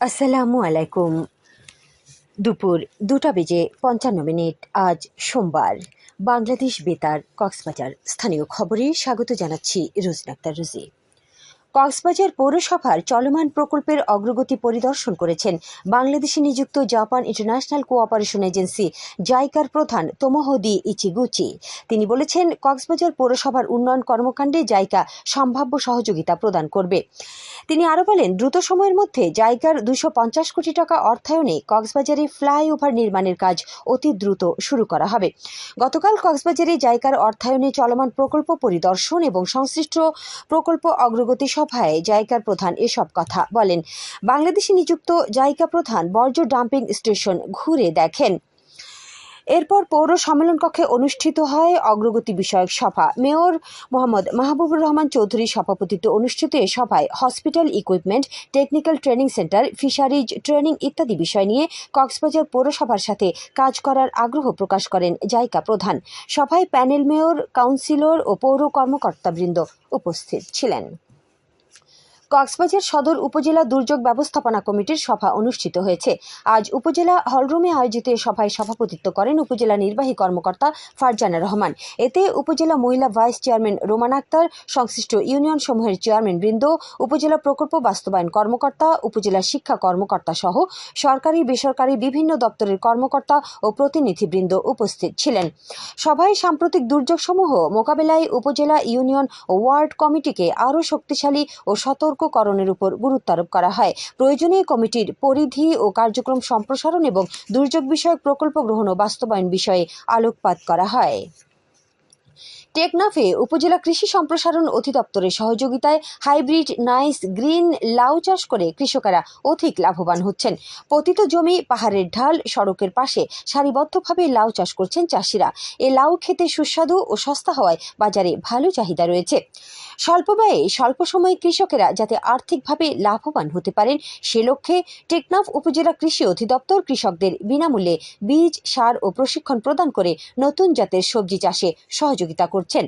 আসসালামু আলাইকুম দুপুর দুটা বেজে পঞ্চান্ন মিনিট, আজ সোমবার। বাংলাদেশ বেতার কক্সবাজার। স্থানীয় খবরে স্বাগত জানাচ্ছি রোজনাক্তার রুজি। কক্সবাজার পৌরসভার চলমান প্রকল্পের অগ্রগতি পরিদর্শন করেছেন বাংলাদেশে নিযুক্ত জাপান ইন্টারন্যাশনাল কোঅপারেশন এজেন্সি জাইকার প্রধান তোমোহদি ইচিগুচি। তিনি বলেছেন, কক্সবাজার পৌরসভার উন্নয়ন কর্মকাণ্ডে জাইকা সম্ভাব্য সহযোগিতা প্রদান করবে। তিনি আরও বলেন, দ্রুত সময়ের মধ্যে জাইকার দুশো পঞ্চাশ কোটি টাকা অর্থায়নে কক্সবাজারে ফ্লাইওভার নির্মাণের কাজ অতি দ্রুত শুরু করা হবে। গতকাল কক্সবাজারে জাইকার অর্থায়নে চলমান প্রকল্প পরিদর্শন এবং সংশ্লিষ্ট প্রকল্প অগ্রগতি সভায় জাইকার প্রধান এসব কথা বলেন। বাংলাদেশে নিযুক্ত জাইকা প্রধান বর্জ্য ডাম্পিং স্টেশন ঘুরে দেখেন। এরপর পৌর সম্মেলন কক্ষে অনুষ্ঠিত হয় অগ্রগতি বিষয়ক সভা। মেয়র মোহাম্মদ মাহবুবুর রহমান চৌধুরীর সভাপতিত্বে অনুষ্ঠিত এ সভায় hospital equipment, technical training centre, fisheries training ইত্যাদি বিষয় নিয়ে কক্সবাজার পৌরসভার সাথে কাজ করার আগ্রহ প্রকাশ করেন জাইকা প্রধান। সভায় প্যানেল মেয়র, কাউন্সিলর ও পৌর কর্মকর্তাবৃন্দ উপস্থিত ছিলেন। কক্সবাজার সদর উপজেলা দুর্যোগ ব্যবস্থাপনা কমিটির সভা অনুষ্ঠিত হয়েছে। আজ উপজেলা হলরুমে আয়োজিত সভায় সভাপতিত্ব করেন উপজেলা নির্বাহী কর্মকর্তা ফারজানা রহমান। এতে উপজেলা মহিলা ভাইস চেয়ারম্যান রোমান আক্তার, সংশ্লিষ্ট ইউনিয়ন সমূহের চেয়ারম্যান বৃন্দ, উপজেলা প্রকল্প বাস্তবায়ন কর্মকর্তা, উপজেলা শিক্ষা কর্মকর্তা সহ সরকারি, বেসরকারি বিভিন্ন দপ্তরের কর্মকর্তা ও প্রতিনিধিবৃন্দ উপস্থিত ছিলেন। সভায় সাম্প্রতিক দুর্যোগসমূহ মোকাবেলায় উপজেলা ইউনিয়ন ও ওয়ার্ড কমিটিকে আরও শক্তিশালী ও সতর্ককরণের উপর গুরুত্ব আরোপ করা হয়। প্রয়োজনীয় কমিটির পরিধি ও কার্যক্রম সম্প্রসারণ এবং দুর্যোগ বিষয়ক প্রকল্প গ্রহণ ও বাস্তবায়ন বিষয়ে আলোকপাত করা হয়। টেকনাফে উপজেলা কৃষি সম্প্রসারণ অধিদপ্তরের সহযোগিতায় হাইব্রিড নাইস গ্রিন লাউ চাষ করে কৃষকেরা অধিক লাভবান হচ্ছেন। পতিত জমি, পাহাড়ের ঢাল, সড়কের পাশে সারিবদ্ধভাবে লাউ চাষ করছেন চাষিরা। এ লাউ খেতে সুস্বাদু ও সস্তা হওয়ায় বাজারে ভালো চাহিদা রয়েছে। স্বল্প ব্যয়ে স্বল্প সময়ে কৃষকেরা যাতে আর্থিকভাবে লাভবান হতে পারেন, সে লক্ষ্যে টেকনাফ উপজেলা কৃষি অধিদপ্তর কৃষকদের বিনামূল্যে বীজ, সার ও প্রশিক্ষণ প্রদান করে নতুন জাতের সবজি চাষে সহযোগিতা করছেন।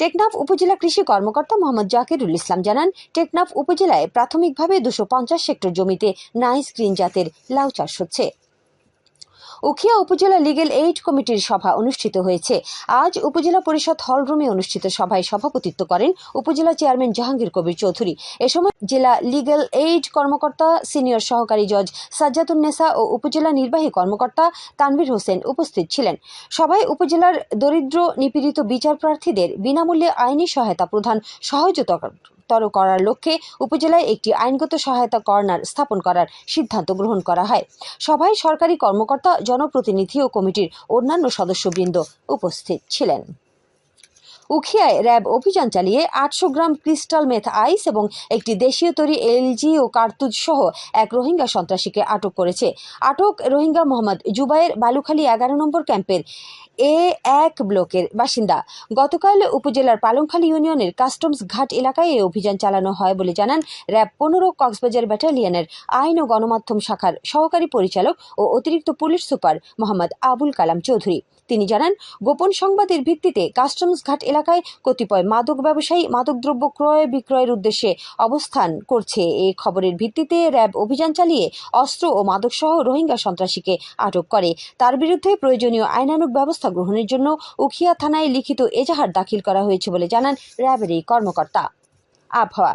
টেকনাফ উপজেলা কৃষি কর্মকর্তা মোহাম্মদ জাকিরুল ইসলাম জানান, টেকনাফ উপজেলায় প্রাথমিকভাবে দুশো পঞ্চাশ হেক্টর জমিতে নাইস গ্রিন জাতের লাউ চাষ হচ্ছে। উখিয়া উপজেলা লিগেল এইড কমিটির সভা অনুষ্ঠিত হয়েছে। আজ উপজেলা পরিষদ হলরুমে অনুষ্ঠিত সভায় সভাপতিত্ব করেন উপজেলা চেয়ারম্যান জাহাঙ্গীর কবির চৌধুরী। এ সময় জেলা লিগেল এইড কর্মকর্তা সিনিয়র সহকারী জজ সাজ্জাতুন্নেসা ও উপজেলা নির্বাহী কর্মকর্তা তানভীর হোসেন উপস্থিত ছিলেন। সভায় উপজেলার দরিদ্র নিপীড়িত বিচার প্রার্থীদের বিনামূল্যে আইনি সহায়তা প্রদান সহজতর তর করার লক্ষ্যে উপজেলায় একটি আইনগত সহায়তা কর্নার স্থাপন করার সিদ্ধান্ত গ্রহণ করা হয়। সভায় সরকারি কর্মকর্তা, জনপ্রতিনিধি ও কমিটির অন্যান্য সদস্যবৃন্দ উপস্থিত ছিলেন। উখিয়ায় র্যাব অভিযান চালিয়ে আটশো গ্রাম ক্রিস্টাল মেথ আইস এবং একটি দেশীয় তৈরি এলজি ও কার্তুজ সহ এক রোহিঙ্গা সন্ত্রাসীকে আটক করেছে। আটক রোহিঙ্গা মোহাম্মদ জুবাইয়ের বালুখালী এগারো নম্বর ক্যাম্পের এ এক ব্লকের বাসিন্দা। গতকাল উপজেলার পালংখালী ইউনিয়নের কাস্টমস ঘাট এলাকায় এই অভিযান চালানো হয় বলে জানান র্যাব। পনেরো কক্সবাজার ব্যাটালিয়নের আইন ও গণমাধ্যম শাখার সহকারী পরিচালক ও অতিরিক্ত পুলিশ সুপার মোহাম্মদ আবুল কালাম চৌধুরী। তিনি জানান, গোপন সংবাদের ভিত্তিতে কাস্টমস ঘাট এলাকায় কতিপয় মাদক ব্যবসায়ী মাদকদ্রব্য ক্রয় বিক্রয়ের উদ্দেশ্যে অবস্থান করছে। এই খবরের ভিত্তিতে র্যাব অভিযান চালিয়ে অস্ত্র ও মাদকসহ রোহিঙ্গা সন্ত্রাসীকে আটক করে। তার বিরুদ্ধে প্রয়োজনীয় আইনানুক ব্যবস্থা গ্রহণের জন্য উখিয়া থানায় লিখিত এজাহার দাখিল করা হয়েছে বলে জানান র্যাবের এই কর্মকর্তা। আবহাওয়া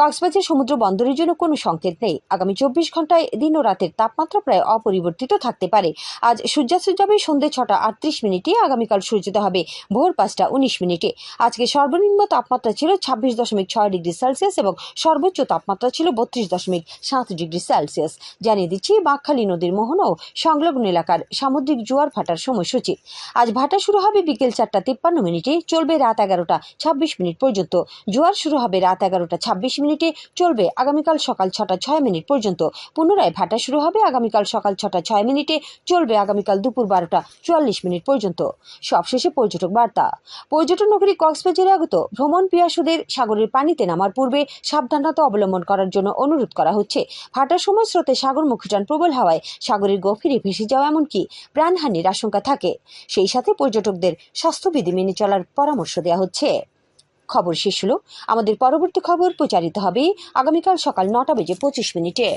কক্সবাজার সমুদ্র বন্দরের জন্য কোনো সংকেত নেই। আগামী চব্বিশ ঘন্টায় দিন ও রাতের তাপমাত্রা প্রায় অপরিবর্তিত থাকতে পারে। আজ সূর্যাস্ত যাবে সন্ধ্যে ছটা আটত্রিশ মিনিটে, আগামীকাল সূর্যোদয় হবে ভোর পাঁচটা উনিশ মিনিটে। আজকে সর্বনিম্ন তাপমাত্রা ছিল ছাব্বিশ দশমিক ছয় ডিগ্রি সেলসিয়াস এবং সর্বোচ্চ তাপমাত্রা ছিল বত্রিশ দশমিক সাত ডিগ্রি সেলসিয়াস। জানিয়ে দিচ্ছি বাঁকখালী নদীর মোহনা ও সংলগ্ন এলাকার সামুদ্রিক জোয়ার ভাটার সময়সূচি। আজ ভাটা শুরু হবে বিকেল চারটা তিপ্পান্ন মিনিটে, চলবে রাত এগারোটা ছাব্বিশ মিনিট পর্যন্ত। জোয়ার শুরু হবে রাত এগারোটা ছাব্বিশ মিনিট মিনিটে চলবে আগামীকাল সকাল ছটা ছয় মিনিট পর্যন্ত। পুনরায় ভাটা শুরু হবে আগামীকাল সকাল ছটা ছয় মিনিটে, চলবে আগামীকাল দুপুর বারোটা চুয়াল্লিশ মিনিট পর্যন্ত। সবশেষে পর্যটক বার্তা। পর্যটন নগরী কক্সবাজারে আগত ভ্রমণ পিয়াসুদের সাগরের পানিতে নামার পূর্বে সাবধানতা অবলম্বন করার জন্য অনুরোধ করা হচ্ছে। ভাটার সময় স্রোতে সাগর মুখটান প্রবল হাওয়ায় সাগরের গভীরে ভেসে যাওয়া এমনকি প্রাণহানির আশঙ্কা থাকে। সেই সাথে পর্যটকদের স্বাস্থ্যবিধি মেনে চলার পরামর্শ দেওয়া হচ্ছে। খবর শেষ হলো। আমাদের পরবর্তী খবর প্রচারিত হবে আগামীকাল সকাল নটা বেজে পঁচিশ মিনিটে।